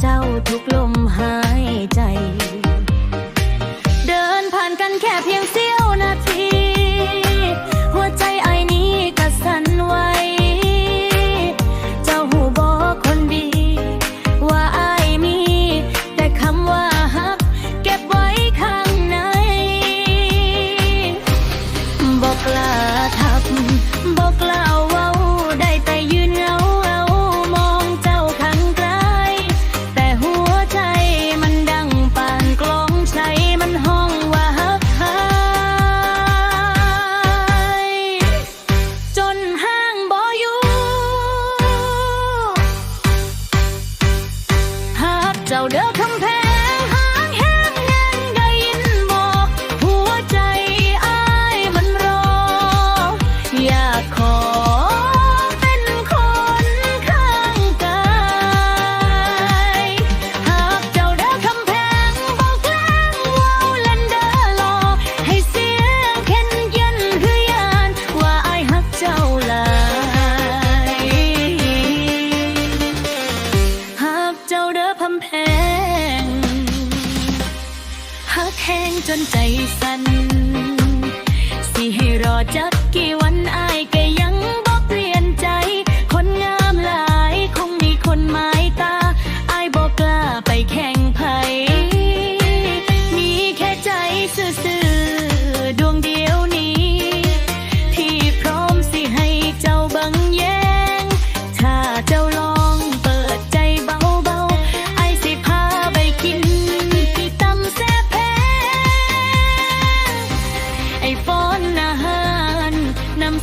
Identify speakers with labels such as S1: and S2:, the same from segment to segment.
S1: เจ้าทุกลมหายใจ Dầu 沛ำแพงหักแห้งจนใจสั่นสิให้รอจักกี่วันอายก็ยังบ่เปลี่ยนใจ คนงามหลายคงมีคนหมายตาอายบ่กล้าไปแข่ง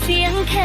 S1: เสียงเค